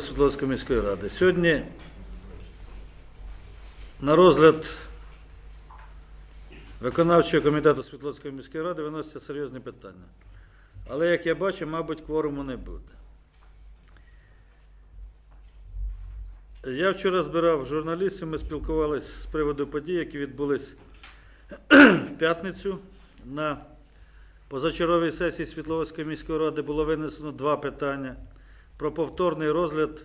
Світловської міської ради. Сьогодні на розгляд виконавчого комітету Світловської міської ради виносяться серйозні питання. Але, як я бачу, мабуть, кворуму не буде. Я вчора збирав журналістів, ми спілкувалися з приводу подій, які відбулись в п'ятницю. На позачерговій сесії Світловської міської ради було винесено два питання про повторний розгляд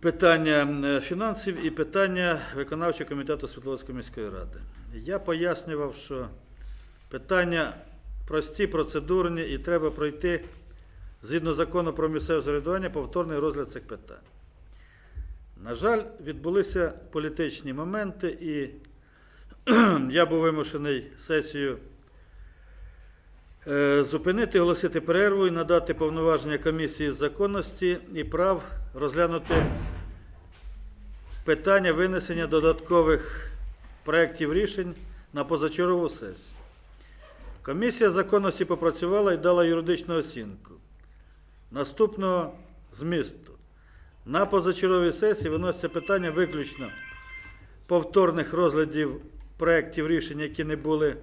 питання фінансів і питання виконавчого комітету Світловської міської ради. Я пояснював, що питання прості, процедурні, і треба пройти згідно закону про місцеве самоврядування повторний розгляд цих питань. На жаль, відбулися політичні моменти, і я був вимушений сесію Зупинити, оголосити перерву і надати повноваження комісії з законності і прав розглянути питання винесення додаткових проєктів рішень на позачергову сесію. Комісія законності попрацювала і дала юридичну оцінку. Наступного змісту. На позачерговій сесії виноситься питання виключно повторних розглядів проєктів рішень, які не були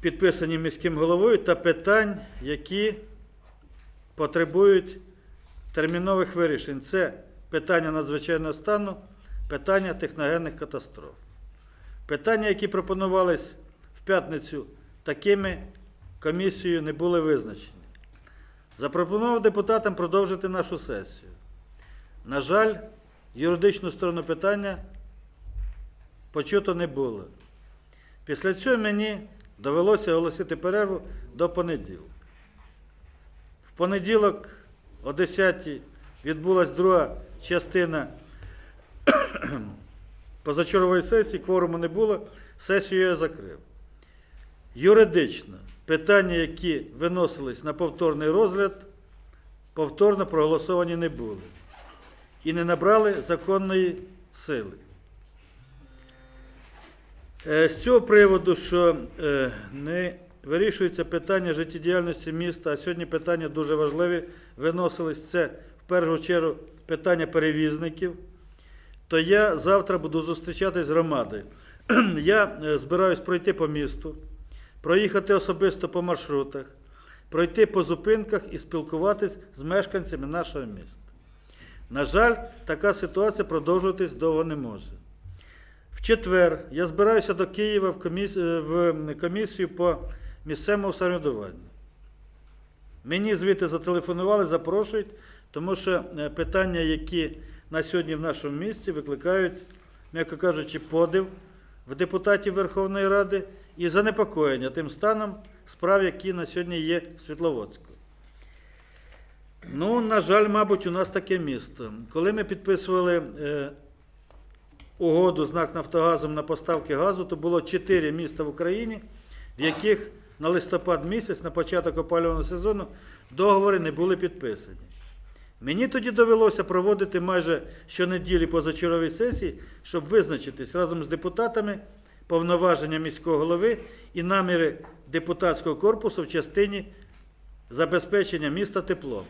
підписані міським головою, та питань, які потребують термінових вирішень. Це питання надзвичайного стану, питання техногенних катастроф. Питання, які пропонувались в п'ятницю такими комісією, не були визначені. Запропонував депутатам продовжити нашу сесію. На жаль, юридичну сторону питання почуто не було. Після цього мені довелося оголосити перерву до понеділка. В понеділок о 10 відбулася друга частина позачергової сесії, кворуму не було, сесію я закрив. Юридично питання, які виносились на повторний розгляд, повторно проголосовані не були і не набрали законної сили. Е, З цього приводу, що е, не вирішується питання життєдіяльності міста, а сьогодні питання дуже важливі виносились, це в першу чергу питання перевізників, то я завтра буду зустрічатись з громадою. Я е, збираюсь пройти по місту, проїхати особисто по маршрутах, пройти по зупинках і спілкуватись з мешканцями нашого міста. На жаль, така ситуація продовжуватись довго не може. Четвер я збираюся до Києва в комісію, в комісію по місцевому самоврядуванню. Мені звідти зателефонували, запрошують, тому що е, питання, які на сьогодні в нашому місті викликають, м'яко кажучи, подив в депутатів Верховної Ради і занепокоєння тим станом справ, які на сьогодні є в Світловодську. Ну, на жаль, мабуть, у нас таке місто. Коли ми підписували е, угоду з НАК Нафтогазом на поставки газу, то було 4 міста в Україні, в яких на листопад місяць, на початок опалювального сезону, договори не були підписані. Мені тоді довелося проводити майже щонеділі позачергові сесії, щоб визначитись разом з депутатами повноваження міського голови і наміри депутатського корпусу в частині забезпечення міста теплом.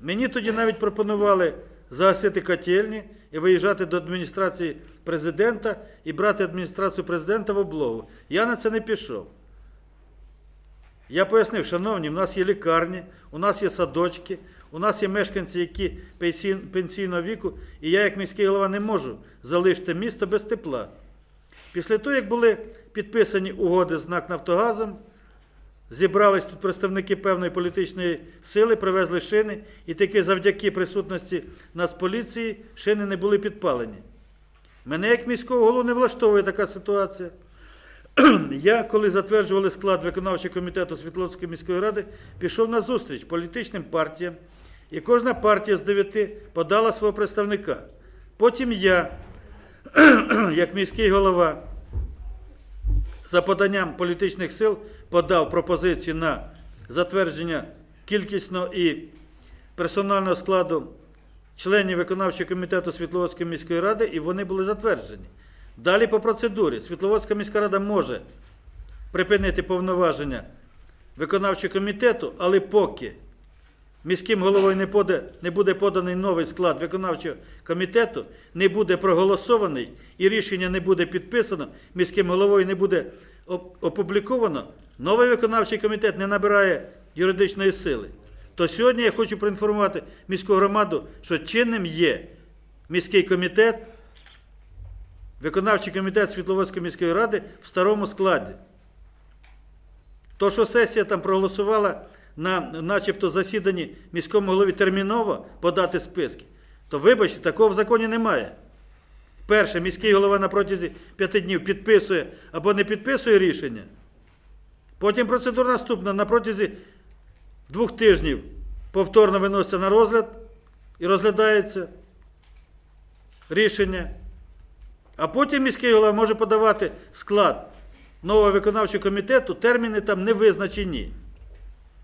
Мені тоді навіть пропонували загасити котельні і виїжджати до адміністрації президента і брати адміністрацію президента в облогу. Я на це не пішов. Я пояснив, шановні, в нас є лікарні, у нас є садочки, у нас є мешканці, які пенсійного віку, і я, як міський голова, не можу залишити місто без тепла. Після того, як були підписані угоди з НАК Нафтогазом, Зібрались тут представники певної політичної сили, привезли шини, і тільки завдяки присутності Нацполіції шини не були підпалені. Мене як міського голову не влаштовує така ситуація. Я, коли затверджували склад виконавчого комітету Світловської міської ради, пішов на зустріч політичним партіям, і кожна партія з дев'яти подала свого представника. Потім я, як міський голова, за поданням політичних сил подав пропозицію на затвердження кількісного і персонального складу членів виконавчого комітету Світловодської міської ради, і вони були затверджені. Далі по процедурі Світловодська міська рада може припинити повноваження виконавчого комітету, але поки міським головою не, поде, не буде поданий новий склад виконавчого комітету, не буде проголосований і рішення не буде підписано, міським головою не буде опубліковано, новий виконавчий комітет не набирає юридичної сили. То сьогодні я хочу проінформувати міську громаду, що чинним є міський комітет, виконавчий комітет Світловодської міської ради в старому складі. То, що сесія там проголосувала на начебто засіданні міському голові терміново подати списки, то вибачте, такого в законі немає. Перше, міський голова на протязі п'яти днів підписує або не підписує рішення. Потім процедура наступна на протязі двох тижнів повторно виноситься на розгляд і розглядається рішення. А потім міський голова може подавати склад нового виконавчого комітету, терміни там не визначені.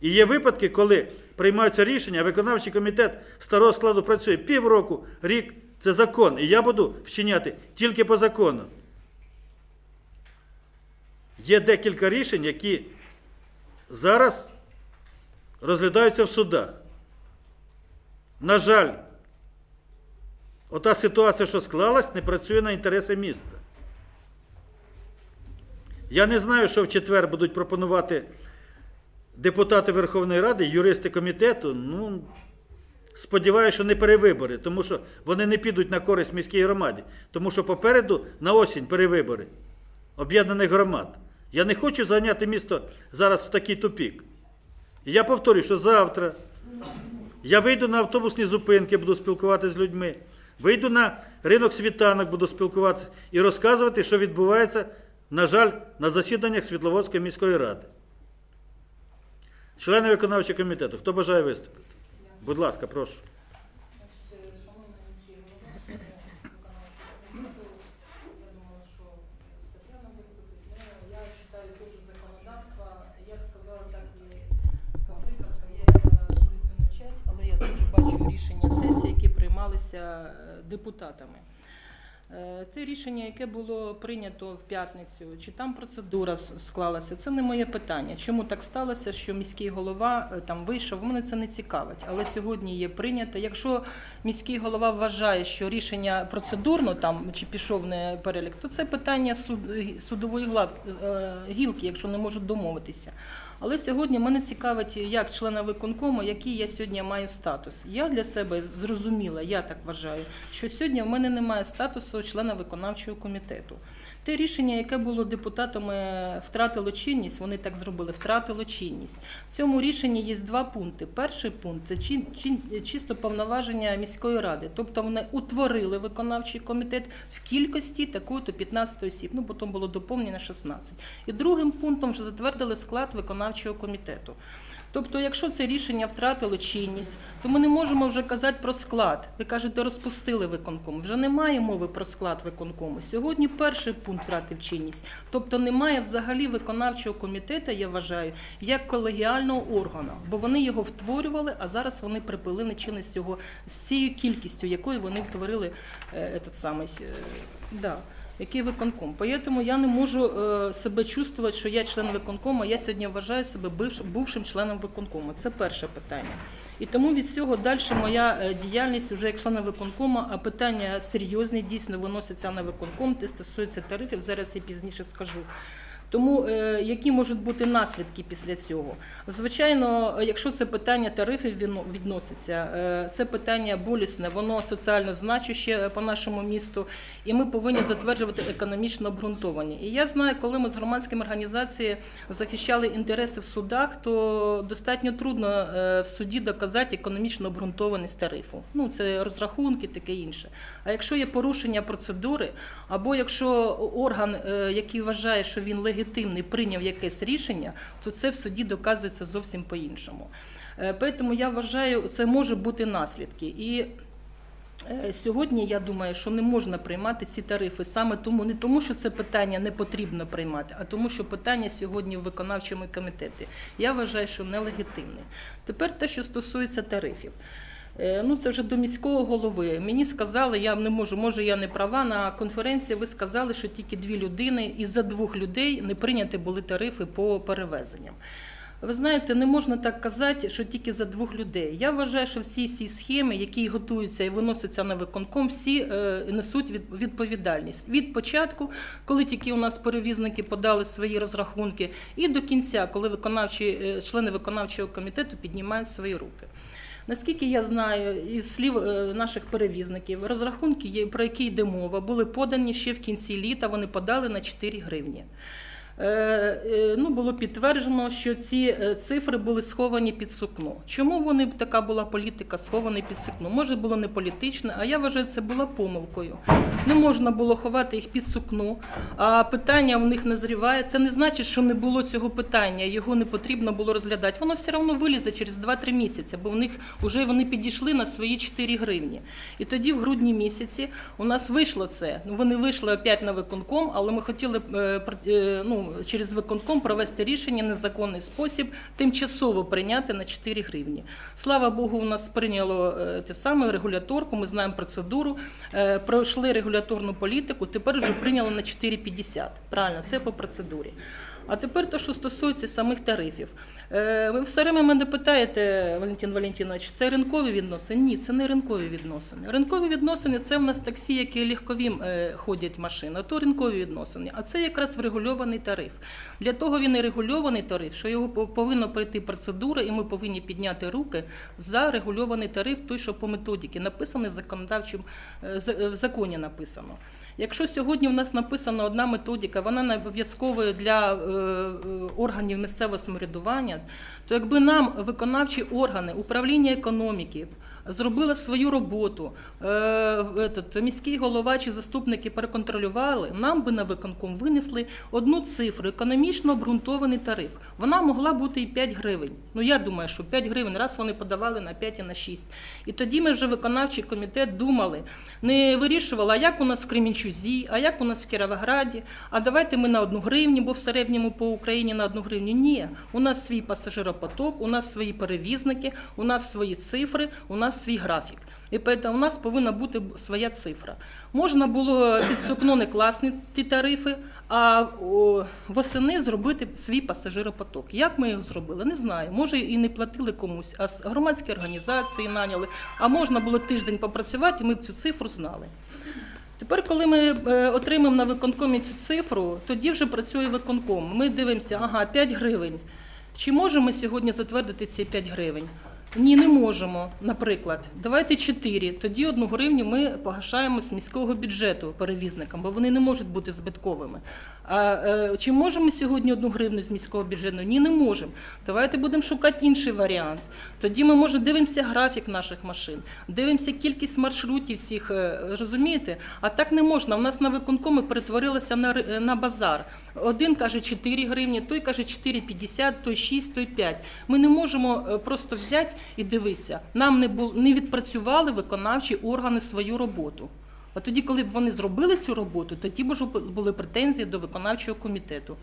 І є випадки, коли приймаються рішення, виконавчий комітет старого складу працює півроку, рік. Це закон. І я буду вчиняти тільки по закону. Є декілька рішень, які зараз розглядаються в судах. На жаль, ота ситуація, що склалась, не працює на інтереси міста. Я не знаю, що в четвер будуть пропонувати депутати Верховної Ради, юристи комітету. Ну, сподіваюся, що не перевибори, тому що вони не підуть на користь міській громаді. Тому що попереду на осінь перевибори об'єднаних громад. Я не хочу зайняти місто зараз в такий тупік. І я повторюю, що завтра я вийду на автобусні зупинки, буду спілкуватися з людьми. Вийду на ринок світанок, буду спілкуватися і розказувати, що відбувається, на жаль, на засіданнях Світловодської міської ради. Члени виконавчого комітету, хто бажає виступити? Будь ласка, прошу. Рішення сесії, які приймалися е, депутатами. Е, Те рішення, яке було прийнято в п'ятницю, чи там процедура склалася, це не моє питання. Чому так сталося, що міський голова е, там вийшов? Мене це не цікавить. Але сьогодні є прийнято. Якщо міський голова вважає, що рішення процедурно там чи пішов не перелік, то це питання суд, судової е, гілки, якщо не можуть домовитися. Але сьогодні мене цікавить, як члена виконкому, який я сьогодні маю статус. Я для себе зрозуміла, я так вважаю, що сьогодні в мене немає статусу члена виконавчого комітету. Те рішення, яке було депутатами, втратило чинність, вони так зробили, втратило чинність. В цьому рішенні є два пункти. Перший пункт це чин- чин- чисто повноваження міської ради. Тобто вони утворили виконавчий комітет в кількості такої-то 15 осіб. Ну, потім було доповнено 16. І другим пунктом вже затвердили склад виконавчого комітету. Тобто, якщо це рішення втратило чинність, то ми не можемо вже казати про склад. Ви кажете, розпустили виконком. Вже немає мови про склад виконкому. Сьогодні перший пункт втратив чинність. Тобто немає взагалі виконавчого комітету, я вважаю, як колегіального органу, бо вони його втворювали, а зараз вони припилили чинність його з цією кількістю, якою вони втворили е, этот самий, е, да, який виконком. Поэтому я не можу е, себе чувствувати, що я член виконкому. Я сьогодні вважаю себе бивш- бувшим членом виконкому. Це перше питання. І тому від цього далі моя е, діяльність вже як члена виконкому, а питання серйозні дійсно виносяться на виконком, те стосується тарифів. Зараз я пізніше скажу. Тому е, які можуть бути наслідки після цього? Звичайно, якщо це питання тарифів відно- відноситься, е, це питання болісне, воно соціально значуще по нашому місту, і ми повинні затверджувати економічно обґрунтовані. І я знаю, коли ми з громадськими організаціями захищали інтереси в судах, то достатньо трудно е, в суді доказати економічно обґрунтованість тарифу. Ну це розрахунки, таке інше. А якщо є порушення процедури, або якщо орган, е, який вважає, що він легітимний, прийняв якесь рішення, то це в суді доказується зовсім по-іншому. Е, Тому я вважаю, це може бути наслідки. І Е, Сьогодні я думаю, що не можна приймати ці тарифи саме тому, не тому, що це питання не потрібно приймати, а тому, що питання сьогодні в виконавчому комітеті. Я вважаю, що нелегітимне. Тепер те, що стосується тарифів. Е, Ну, це вже до міського голови. Мені сказали, я не можу, може я не права. На конференції ви сказали, що тільки дві людини із-за двох людей не прийняті були тарифи по перевезенням. Ви знаєте, не можна так казати, що тільки за двох людей. Я вважаю, що всі ці схеми, які готуються і виносяться на виконком, всі е, несуть від, відповідальність від початку, коли тільки у нас перевізники подали свої розрахунки, і до кінця, коли виконавчі е, члени виконавчого комітету піднімають свої руки. Наскільки я знаю, із слів е, наших перевізників, розрахунки, про які йде мова, були подані ще в кінці літа. Вони подали на 4 гривні. Е, е, Ну, було підтверджено, що ці е, цифри були сховані під сукно. Чому вони така була політика сховані під сукно? Може, було не політичне, а я вважаю, це була помилкою. Не можна було ховати їх під сукно, а питання в них назріває. Це не значить, що не було цього питання, його не потрібно було розглядати. Воно все одно вилізе через 2-3 місяці, бо в них вже вони підійшли на свої 4 гривні. І тоді, в грудні місяці, у нас вийшло це. Ну, Вони вийшли опять на виконком, але ми хотіли е, через виконком провести рішення незаконний спосіб, тимчасово прийняти на 4 гривні. Слава Богу, у нас прийняло е, те саме регуляторку. Ми знаємо процедуру, е, пройшли регуляторну політику. Тепер вже прийняли на 4,50. Правильно, це по процедурі. А тепер те, що стосується самих тарифів. Е, Ви все время мене питаєте, Валентин Валентинович, це ринкові відносини? Ні, це не ринкові відносини. Ринкові відносини це в нас таксі, які легкові е, ходять машини, то ринкові відносини. А це якраз врегульований тариф. Для того він і регульований тариф, що його по- повинна пройти процедура, і ми повинні підняти руки за регульований тариф, той, що по методіки написаний законодавчим е, в законі написано. Якщо сьогодні в нас написана одна методика, вона не обов'язковою для е, е, органів місцевого самоврядування, то якби нам виконавчі органи управління економіки зробили свою роботу, е, міський голова чи заступники переконтролювали, нам би на виконком винесли одну цифру, економічно обґрунтований тариф. Вона могла бути і 5 гривень. Ну я думаю, що 5 гривень, раз вони подавали на 5 і на 6. І тоді ми вже виконавчий комітет думали, не вирішували, а як у нас в Кремінчузі, а як у нас в Кіровограді, а давайте ми на одну гривню, бо в середньому по Україні на одну гривню. Ні, у нас свій пасажиропоток, у нас свої перевізники, у нас свої цифри, у нас свій графік. І у нас повинна бути своя цифра. Можна було під сукно не класти ті тарифи, а восени зробити свій пасажиропоток. Як ми його зробили? Не знаю. Може і не платили комусь, а громадські організації наняли. А можна було тиждень попрацювати, і ми б цю цифру знали. Тепер, коли ми е, отримаємо на виконкомі цю цифру, тоді вже працює виконком. Ми дивимося, ага, 5 гривень. Чи можемо ми сьогодні затвердити ці 5 гривень? Ні, не можемо. Наприклад, давайте 4. Тоді одну гривню ми погашаємо з міського бюджету перевізникам, бо вони не можуть бути збитковими. А е, чи можемо сьогодні одну гривню з міського бюджету? Ні, не можемо. Давайте будемо шукати інший варіант. Тоді ми може дивимося графік наших машин, дивимося кількість маршрутів всіх, е, розумієте? А так не можна. У нас на виконкомі перетворилося на, на базар. Один каже 4 гривні, той каже 4,50, той 6, той 5. Ми не можемо е, просто взяти і дивиться, Нам не бу- не відпрацювали виконавчі органи свою роботу. А тоді, коли б вони зробили цю роботу, тоді б були претензії до виконавчого комітету.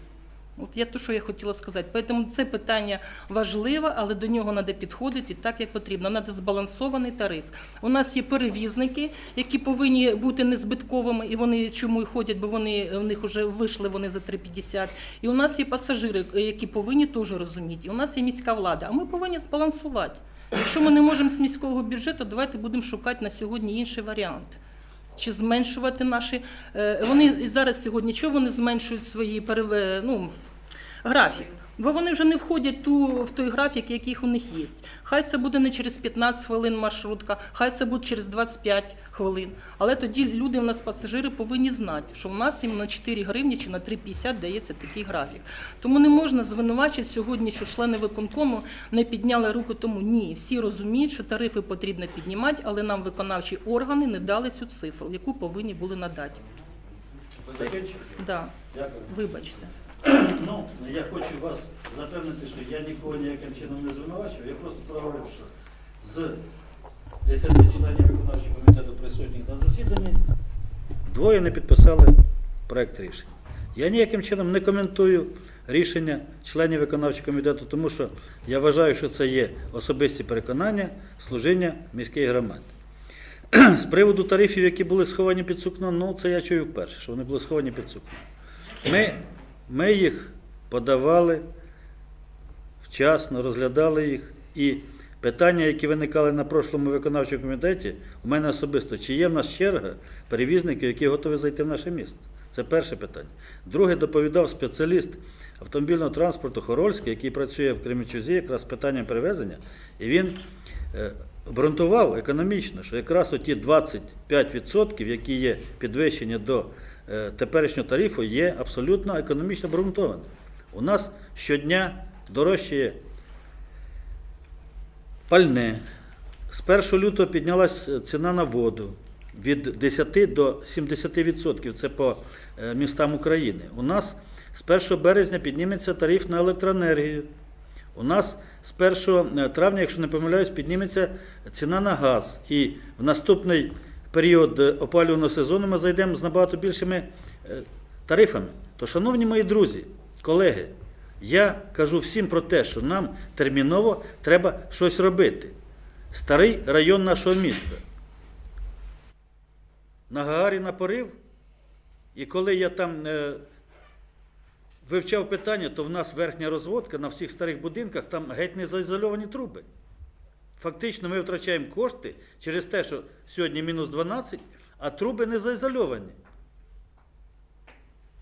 От я те, що я хотіла сказати. Тому це питання важливе, але до нього треба підходити так, як потрібно. Треба збалансований тариф. У нас є перевізники, які повинні бути незбитковими, і вони чому й ходять, бо вони в них вже вийшли вони за 3,50. І у нас є пасажири, які повинні теж розуміти. І у нас є міська влада. А ми повинні збалансувати. Якщо ми не можемо з міського бюджету, давайте будемо шукати на сьогодні інший варіант. Чи зменшувати наші. е, Вони зараз сьогодні чого вони зменшують свої переве, ну, графік? Бо вони вже не входять ту, в той графік, який у них є. Хай це буде не через 15 хвилин маршрутка, хай це буде через 25 хвилин. Але тоді люди, у нас пасажири, повинні знати, що в нас їм на 4 гривні чи на 3,50 дається такий графік. Тому не можна звинувачити сьогодні, що члени виконкому не підняли руку тому. Ні, всі розуміють, що тарифи потрібно піднімати, але нам виконавчі органи не дали цю цифру, яку повинні були надати. Ви закінчили? Да, Дякую. вибачте. Ну, я хочу вас запевнити, що я нікого ніяким чином не звинувачую. Я просто проговорив, що з 10 членів виконавчого комітету присутніх на засіданні Двоє не підписали проект рішення. Я ніяким чином не коментую рішення членів виконавчого комітету, тому що я вважаю, що це є особисті переконання служіння міської громади. З приводу тарифів, які були сховані під сукно, ну це я чую вперше, що вони були сховані під сукно. Ми, ми їх подавали вчасно, розглядали їх. І питання, які виникали на прошлому виконавчому комітеті, у мене особисто, чи є в нас черга перевізників, які готові зайти в наше місто? Це перше питання. Друге, доповідав спеціаліст автомобільного транспорту Хорольський, який працює в Кременчузі якраз з питанням перевезення, і він е, обґрунтував економічно, що якраз оті 25%, які є підвищення до теперішнього тарифу, є абсолютно економічно обґрунтовані. У нас щодня дорожчає пальне. З 1 лютого піднялась е, ціна на воду від 10 до 70%. Це по е, містам України. У нас з 1 березня підніметься тариф на електроенергію. У нас з 1 травня, якщо не помиляюсь, підніметься ціна на газ. І в наступний період е, опалювального сезону ми зайдемо з набагато більшими е, тарифами. То, шановні мої друзі, колеги, я кажу всім про те, що нам терміново треба щось робити. Старий район нашого міста. На Гагаріна порив. І коли я там е, вивчав питання, то в нас верхня розводка на всіх старих будинках, там геть не заізольовані труби. Фактично ми втрачаємо кошти через те, що сьогодні мінус 12, а труби не заізольовані.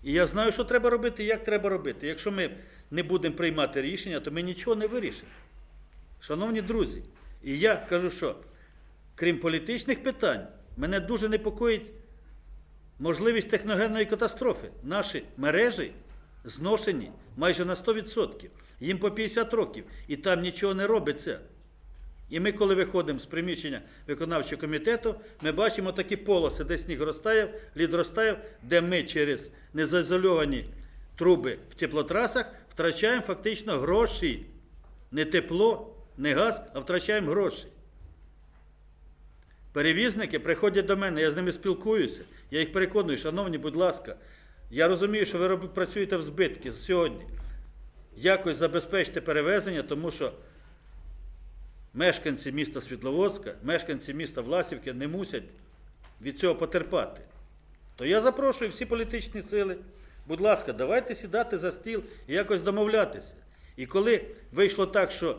І я знаю, що треба робити, як треба робити. Якщо ми не будемо приймати рішення, то ми нічого не вирішимо. Шановні друзі, і я кажу, що крім політичних питань, мене дуже непокоїть можливість техногенної катастрофи. Наші мережі зношені майже на 100%. Їм по 50 років, і там нічого не робиться. І ми, коли виходимо з приміщення виконавчого комітету, ми бачимо такі полоси, де сніг розтаяв, лід розтаяв, де ми через незаізольовані труби в теплотрасах втрачаємо фактично гроші. Не тепло, не газ, а втрачаємо гроші. Перевізники приходять до мене, я з ними спілкуюся, я їх переконую, шановні, будь ласка, я розумію, що ви працюєте в збитки сьогодні. Якось забезпечте перевезення, тому що мешканці міста Світловодська, мешканці міста Власівки не мусять від цього потерпати. То я запрошую всі політичні сили. Будь ласка, давайте сідати за стіл і якось домовлятися. І коли вийшло так, що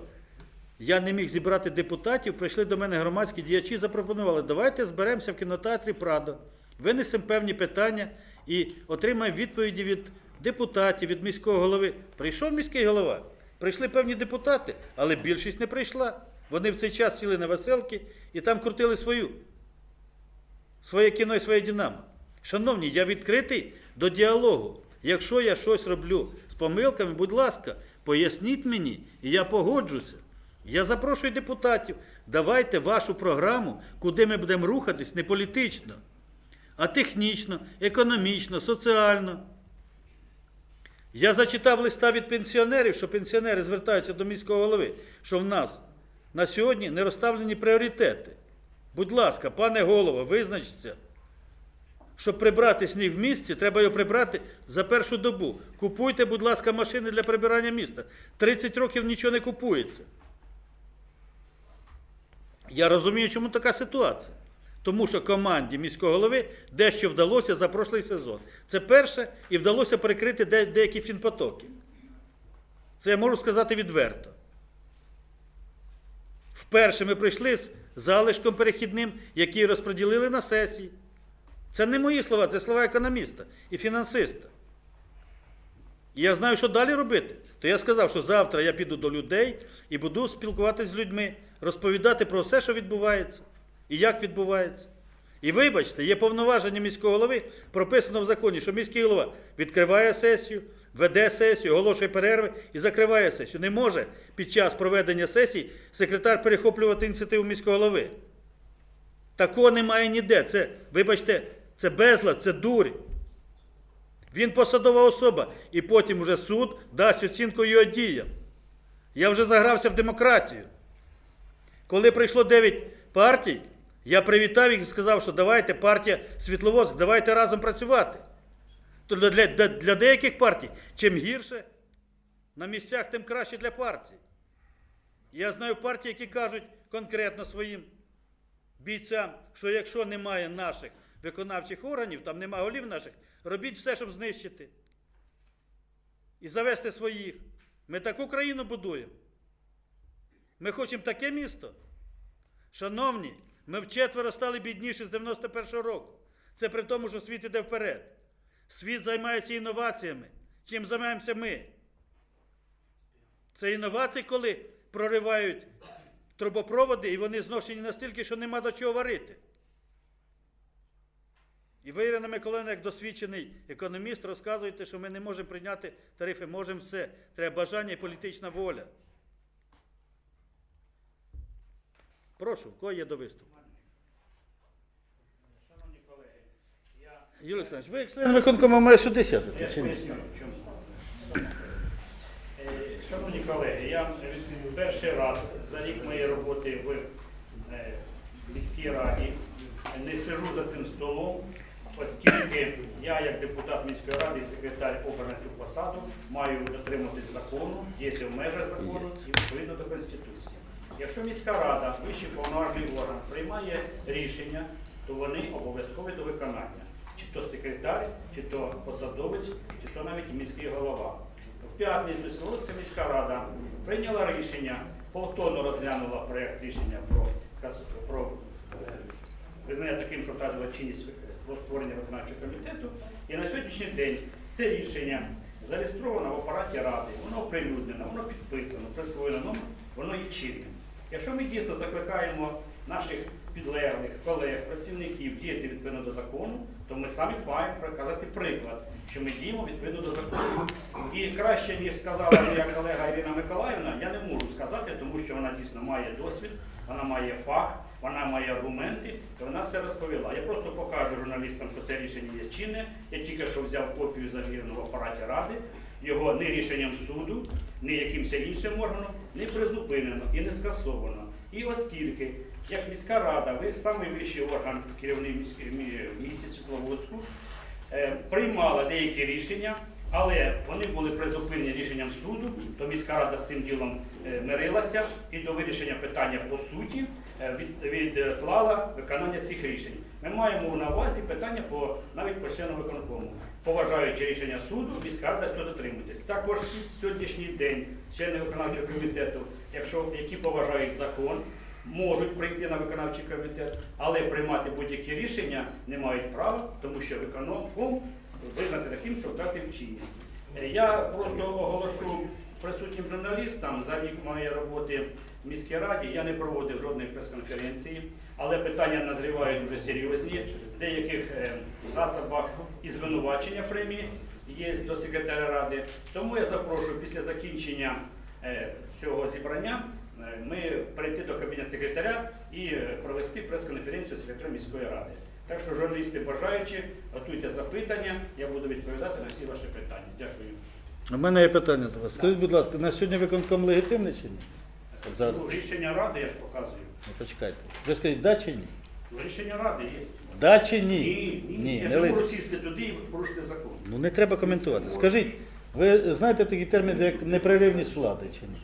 я не міг зібрати депутатів, прийшли до мене громадські діячі, запропонували, давайте зберемося в кінотеатрі Прадо, винесемо певні питання і отримаємо відповіді від депутатів, від міського голови. Прийшов міський голова, прийшли певні депутати, але більшість не прийшла. Вони в цей час сіли на веселки і там крутили свою, своє кіно і своє Динамо. Шановні, я відкритий до діалогу. Якщо я щось роблю з помилками, будь ласка, поясніть мені, і я погоджуся. Я запрошую депутатів, давайте вашу програму, куди ми будемо рухатись не політично, а технічно, економічно, соціально. Я зачитав листа від пенсіонерів, що пенсіонери звертаються до міського голови, що в нас на сьогодні не розставлені пріоритети. Будь ласка, пане голово, визначте. Щоб прибрати сніг в місті, треба його прибрати за першу добу. Купуйте, будь ласка, машини для прибирання міста. 30 років нічого не купується. Я розумію, чому така ситуація. Тому що команді міського голови дещо вдалося за прошлий сезон. Це перше, і вдалося перекрити деякі фінпотоки. Це я можу сказати відверто. Вперше ми прийшли з залишком перехідним, який розподілили на сесії. Це не мої слова, це слова економіста і фінансиста. І я знаю, що далі робити. То я сказав, що завтра я піду до людей і буду спілкуватися з людьми, розповідати про все, що відбувається і як відбувається. І вибачте, є повноваження міського голови, прописано в законі, що міський голова відкриває сесію, веде сесію, оголошує перерви і закриває сесію. Не може під час проведення сесії секретар перехоплювати ініціативу міського голови. Такого немає ніде. Це, вибачте, це безлад, це дурь. Він посадова особа, і потім уже суд дасть оцінку його діям. Я вже загрався в демократію. Коли прийшло 9 партій, я привітав їх і сказав, що давайте партія Світловодськ, давайте разом працювати. Для, для, для деяких партій, чим гірше на місцях, тим краще для партій. Я знаю партії, які кажуть конкретно своїм бійцям, що якщо немає наших виконавчих органів, там немає голів наших, робіть все, щоб знищити. І завести своїх. Ми таку країну будуємо. Ми хочемо таке місто? Шановні, ми вчетверо стали бідніші з 91-го року. Це при тому, що світ іде вперед. Світ займається інноваціями. Чим займаємося ми? Це інновації, коли проривають трубопроводи, і вони зношені настільки, що нема до чого варити. І ви, Ірина Миколаївна, як досвідчений економіст, розказуєте, що ми не можемо прийняти тарифи, можемо все. Треба бажання і політична воля. Прошу, в кого є до виступу? Шановні колеги, я, Юрій Олександрович, ви як член виконкому має сюди сядете, чи ні? поясню, в чому. Е, Шановні колеги, я відповідаю перший раз за рік моєї роботи в е, міській раді не сижу за цим столом, оскільки я, як депутат міської ради і секретар обраний цю посаду, маю дотримуватись закону, діяти в межах закону і відповідно до Конституції. Якщо міська рада, вищий повноважний орган, приймає рішення, то вони обов'язкові до виконання. Чи то секретар, чи то посадовець, чи то навіть міський голова. В п'ятницю Сволодська міська рада прийняла рішення, повторно розглянула проєкт рішення про, про е, визнання таким, що втратила чинність е, про створення виконавчого комітету. І на сьогоднішній день це рішення зареєстровано в апараті ради, воно оприлюднено, воно підписано, присвоєно, воно- воно є чинним. Якщо ми дійсно закликаємо наших підлеглих, колег, працівників діяти відповідно до закону, то ми самі маємо показати приклад, що ми діємо відповідно до закону. І краще, ніж сказала моя колега Ірина Миколаївна, я не можу сказати, тому що вона дійсно має досвід, вона має фах, вона має аргументи, і вона все розповіла. Я просто покажу журналістам, що це рішення є чинне. Я тільки що взяв копію завірену в апараті ради. Його не рішенням суду, не якимось іншим органом не призупинено і не скасовано. І оскільки, як міська рада, ви самий вищий орган керівний в місті Світловодську, е, приймала деякі рішення, але вони були призупинені рішенням суду, то міська рада з цим ділом е, мирилася і до вирішення питання по суті е, відклала виконання цих рішень. Ми маємо на увазі питання по навіть по члену виконкому. Поважаючи рішення суду, міська рада цього дотримуйтесь. Також сьогоднішній день члени виконавчого комітету, якщо які поважають закон, можуть прийти на виконавчий комітет, але приймати будь-які рішення не мають права, тому що виконком визнати таким, що втратив чинність. Е, Я просто оголошу присутнім журналістам за рік моєї роботи в міській раді. Я не проводив жодної прес-конференції, але питання назрівають дуже серйозні. В деяких е, засобах і звинувачення премії є до секретаря ради. Тому я запрошую після закінчення е, цього зібрання ми прийти до кабінету секретаря і е, провести прес-конференцію секретаря міської ради. Так що журналісти бажаючі, готуйте запитання, я буду відповідати на всі ваші питання. Дякую. У мене є питання до вас. Скажіть, будь ласка, на сьогодні виконком легітимний чи ні? Зараз. Ну, Рішення ради я ж показую. Ну, почекайте. Ви скажіть, да чи ні? Ну, Рішення ради є. Да чи ні? Ні, ні, я не ж не можу сісти туди і порушити закон. Ну не треба коментувати. Скажіть, ви знаєте такий термін, як непреривність влади чи ні?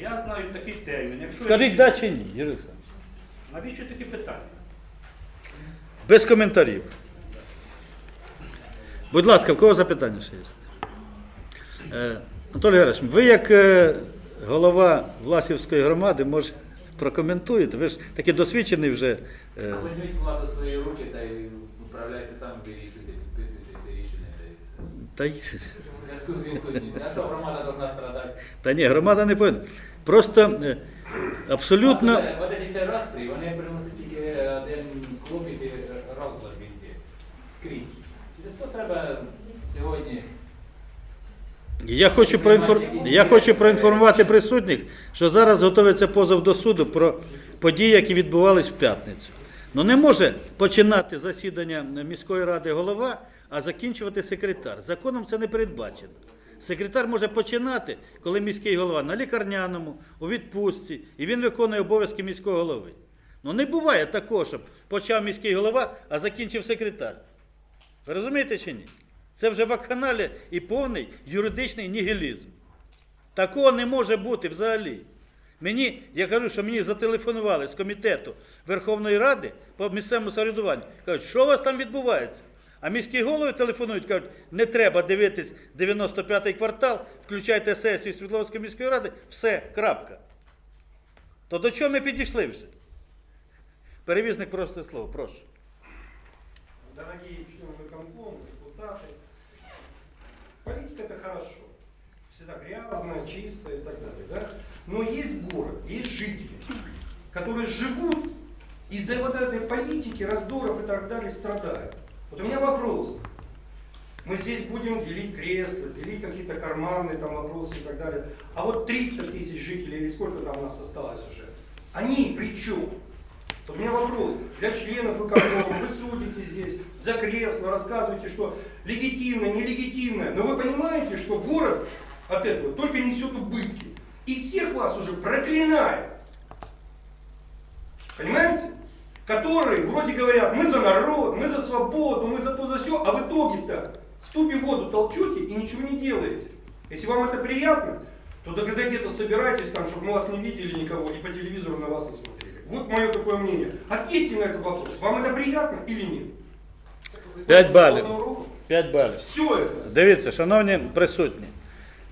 Я знаю такий термін. Якщо Скажіть, да чи ні, Юрій Олександрович? навіщо такі питання? Без коментарів. Будь ласка, в кого запитання ще є? Е, Анатолій Герович, ви як е, голова Власівської громади, може, прокоментуєте? Ви ж такий досвідчений вже. е, Візьміть владу в свої руки та й управляйте самі, вирішуйте, підписуйте всі рішення та й все. Та, й- В зв'язку з відсутністю. А що громада должна страдати? та ні, громада не повинна. Просто е, абсолютно. Вот эти всі распри, вони приносять тільки один клопіт і розлад везде. Скрізь. Через то треба сьогодні Я хочу, проінфор... Я хочу проінформувати присутніх, що зараз готується позов до суду про події, які відбувались в п'ятницю. Ну не може починати засідання міської ради голова, а закінчувати секретар. Законом це не передбачено. Секретар може починати, коли міський голова на лікарняному, у відпустці, і він виконує обов'язки міського голови. Ну не буває такого, щоб почав міський голова, а закінчив секретар. Ви розумієте чи ні? Це вже вакханалія і повний юридичний нігілізм. Такого не може бути взагалі. Мені, я кажу, що мені зателефонували з комітету Верховної Ради по місцевому самоврядуванню. Кажуть, що у вас там відбувається? А міські голови телефонують, кажуть, не треба дивитись 95-й квартал, включайте сесію Світловської міської ради, все, крапка. То до чого ми підійшли вже? Перевізник просить слово, прошу. Дорогие члены виконкома, депутаты, политика это хорошо. Всегда грязная, чистая и так далее. Да? Но есть город, есть жители, которые живут из-за вот этой политики, раздоров и так далее страдают. Вот у меня вопрос. Мы здесь будем делить кресла, делить какие-то карманные там вопросы и так далее. А вот 30 тысяч жителей или сколько там у нас осталось уже, они при чем? Вот у меня вопрос для членов ВКонкома. Вы судите здесь за кресло, рассказываете, что легитимно, нелегитимно. Но вы понимаете, что город от этого только несет убытки. И всех вас уже проклинает. Понимаете? Которые вроде говорят, мы за народ, мы за свободу, мы за то, за все, а в итоге-то ступи в воду толчете и ничего не делаете. Если вам это приятно, то тогда где-то собирайтесь там, чтобы мы вас не видели никого и по телевизору на вас не смотрели. Вот мое такое мнение. Ответьте на этот вопрос. Вам это приятно или нет? Пять баллов. Все 5 балів. это. Дивіться, шановні присутні,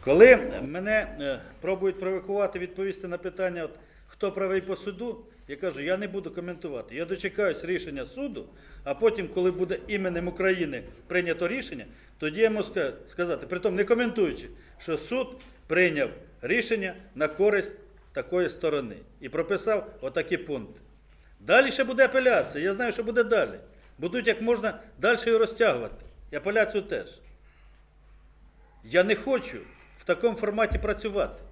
коли мене е, пробують провокувати відповісти на питання, от, хто правий по суду, я кажу, я не буду коментувати. Я дочекаюсь рішення суду, а потім, коли буде іменем України прийнято рішення, тоді я можу ска- сказати, притом не коментуючи, що суд прийняв рішення на користь такої сторони і прописав отакі пункти. Далі ще буде апеляція. Я знаю, що буде далі. Будуть як можна далі її розтягувати. І апеляцію теж. Я не хочу в такому форматі працювати.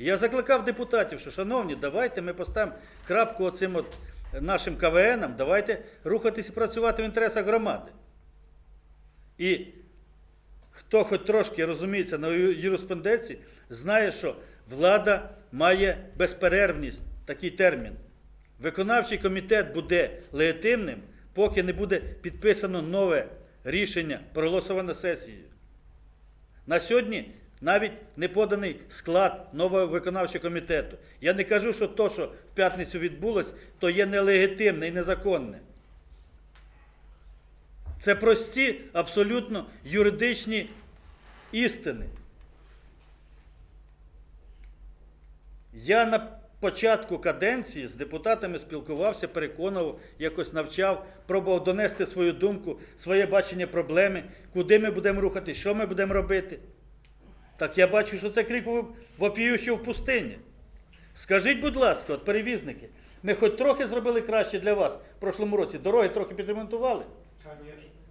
Я закликав депутатів, що, шановні, давайте ми поставимо крапку оцим от нашим КВНам, давайте рухатись і працювати в інтересах громади. І хто хоч трошки розуміється на ю- юриспруденції, знає, що влада має безперервність, такий термін. Виконавчий комітет буде легітимним, поки не буде підписано нове рішення, проголосоване сесією. На сьогодні навіть не поданий склад нового виконавчого комітету. Я не кажу, що то, що в п'ятницю відбулось, то є нелегітимне і незаконне. Це прості, абсолютно юридичні істини. Я на початку каденції з депутатами спілкувався, переконував, якось навчав, пробував донести свою думку, своє бачення проблеми, куди ми будемо рухати, що ми будемо робити. Так я бачу, що це крик в- вопіючий в пустині. Скажіть, будь ласка, от перевізники, ми хоч трохи зробили краще для вас в прошлому році, дороги трохи підремонтували.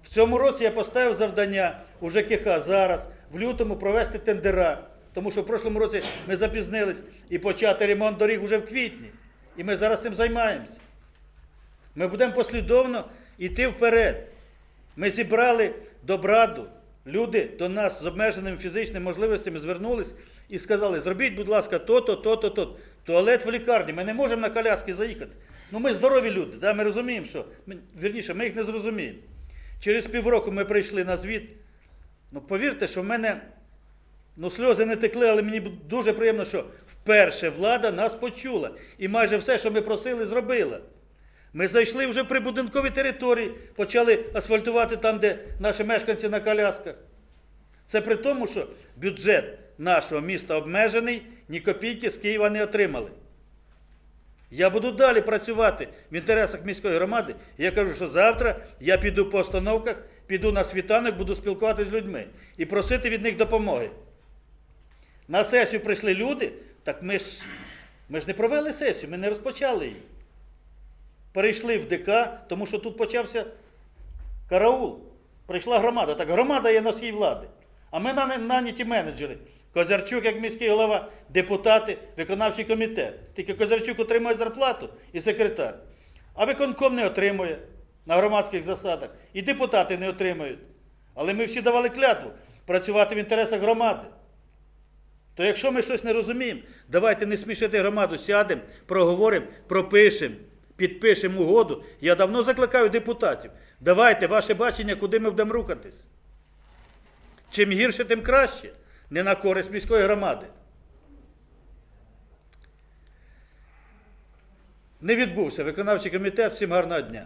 В цьому році я поставив завдання у ЖКХ зараз, в лютому провести тендера. Тому що в прошлому році ми запізнились і почати ремонт доріг вже в квітні. І ми зараз цим займаємося. Ми будемо послідовно йти вперед. Ми зібрали добраду. Люди до нас з обмеженими фізичними можливостями звернулись і сказали: зробіть, будь ласка, то-то, то-то, то. Туалет в лікарні. Ми не можемо на коляски заїхати. Ну ми здорові люди, да? ми розуміємо, що. Ми, вірніше, ми їх не зрозуміємо. Через півроку ми прийшли на звіт. Ну, повірте, що в мене ну, сльози не текли, але мені дуже приємно, що вперше влада нас почула. І майже все, що ми просили, зробила. Ми зайшли вже в прибудинкові території, почали асфальтувати там, де наші мешканці на колясках. Це при тому, що бюджет нашого міста обмежений, ні копійки з Києва не отримали. Я буду далі працювати в інтересах міської громади. Я кажу, що завтра я піду по остановках, піду на світанок, буду спілкуватися з людьми і просити від них допомоги. На сесію прийшли люди, так ми ж, ми ж не провели сесію, ми не розпочали її. Перейшли в ДК, тому що тут почався караул. Прийшла громада. Так громада є носій влади. А ми на- наняті менеджери. Козарчук, як міський голова, депутати, виконавчий комітет. Тільки Козарчук отримує зарплату і секретар. А виконком не отримує на громадських засадах. І депутати не отримують. Але ми всі давали клятву працювати в інтересах громади. То якщо ми щось не розуміємо, давайте не смішити громаду, сядемо, проговоримо, пропишемо, підпишемо угоду. Я давно закликаю депутатів. Давайте ваше бачення, куди ми будемо рухатись. Чим гірше, тим краще. Не на користь міської громади. Не відбувся виконавчий комітет. Всім гарного дня.